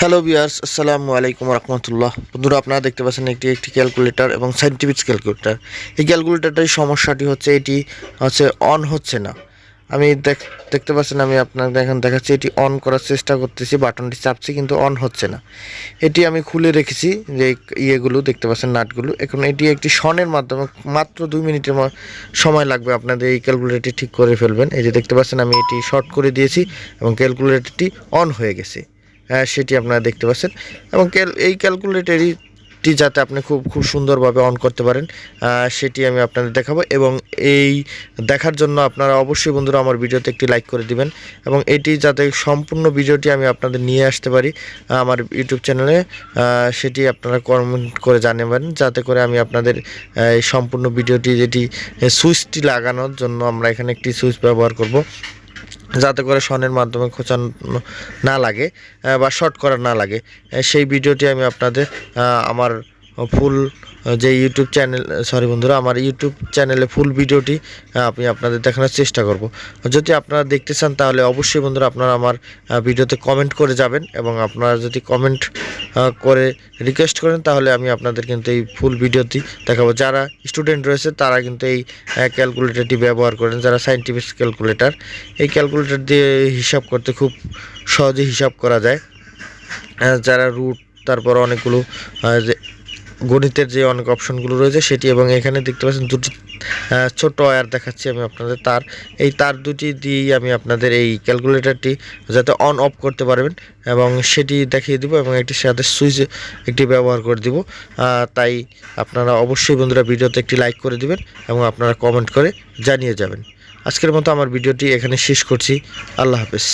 Hello বিয়ার্স আসসালামু আলাইকুম রহমতুল্লাহ বন্ধুরা, আপনারা দেখতে পাচ্ছেন একটি একটি ক্যালকুলেটর এবং সাইন্টিফিক ক্যালকুলেটর এই ক্যালকুলেটরটার সমস্যাটি হচ্ছে এটি হচ্ছে অন হচ্ছে না। আমি দেখ দেখতে পাচ্ছেন, আমি আপনাকে এখন দেখাচ্ছি, এটি অন করার চেষ্টা করতেছি, বাটনটি চাপছি, কিন্তু অন হচ্ছে না। এটি আমি খুলে রেখেছি, যে ইয়েগুলো, দেখতে পাচ্ছেন নাটগুলো। এখন এটি একটি শনের মাধ্যমে মাত্র দুই মিনিটের সময় লাগবে আপনাদের এই ক্যালকুলেটরটি ঠিক করে ফেলবেন। এই যে দেখতে পাচ্ছেন, আমি এটি শর্ট করে দিয়েছি এবং ক্যালকুলেটরটি অন হয়ে গেছে। সেটি আপনারা দেখতে পাচ্ছেন। এবং এই ক্যালকুলেটরটি যাতে আপনি খুব খুব সুন্দরভাবে অন করতে পারেন সেটি আমি আপনাদের দেখাবো। এবং এই দেখার জন্য আপনারা অবশ্যই বন্ধুরা আমার ভিডিওতে একটি লাইক করে দিবেন। এবং এটি যাতে সম্পূর্ণ ভিডিওটি আমি আপনাদের নিয়ে আসতে পারি আমার ইউটিউব চ্যানেলে সেটি আপনারা কমেন্ট করে জানাবেন। যাতে করে আমি আপনাদের এই সম্পূর্ণ ভিডিওটি, যেটি সুইচটি লাগানোর জন্য আমরা এখানে একটি সুইচ ব্যবহার করব। যাতে করে সনের মাধ্যমে খোঁচানো না লাগে বা শর্ট করা না লাগে। সেই ভিডিওটি আমি আপনাদের আমার ফুল যে ইউটিউব চ্যানেল সরি বন্ধুরা, আমার ইউটিউব চ্যানেলে ফুল ভিডিওটি আমি আপনাদের দেখানোর চেষ্টা করব। যদি আপনারা দেখতে চান, তাহলে অবশ্যই বন্ধুরা আপনারা আমার ভিডিওতে কমেন্ট করে যাবেন এবং আপনারা যদি কমেন্ট করে রিকোয়েস্ট করেন, তাহলে আমি আপনাদের কিন্তু এই ফুল ভিডিওটি দেখাবো। যারা স্টুডেন্ট রয়েছে, তারা কিন্তু এই ক্যালকুলেটরটি ব্যবহার করেন। যারা সাইন্টিফিক ক্যালকুলেটর এই ক্যালকুলেটর দিয়ে হিসাব করতে খুব সহজে হিসাব করা যায়। যারা রুট তারপর অনেকগুলো গণিতের যে অনেক অপশনগুলো রয়েছে সেটি এবং এখানে দেখতে পাচ্ছেন দুটি ছোট ওয়্যার দেখাচ্ছি আমি আপনাদের তার। এই তার দুটি দিয়েই আমি আপনাদের এই ক্যালকুলেটরটি যাতে অন অফ করতে পারবেন এবং সেটি দেখিয়ে দিব এবং একটি সাথে সুইচ একটি ব্যবহার করে দিব। তাই আপনারা অবশ্যই বন্ধুরা ভিডিওতে একটি লাইক করে দিবেন এবং আপনারা কমেন্ট করে জানিয়ে যাবেন। আজকের মতো আমার ভিডিওটি এখানে শেষ করছি। আল্লাহ হাফেজ।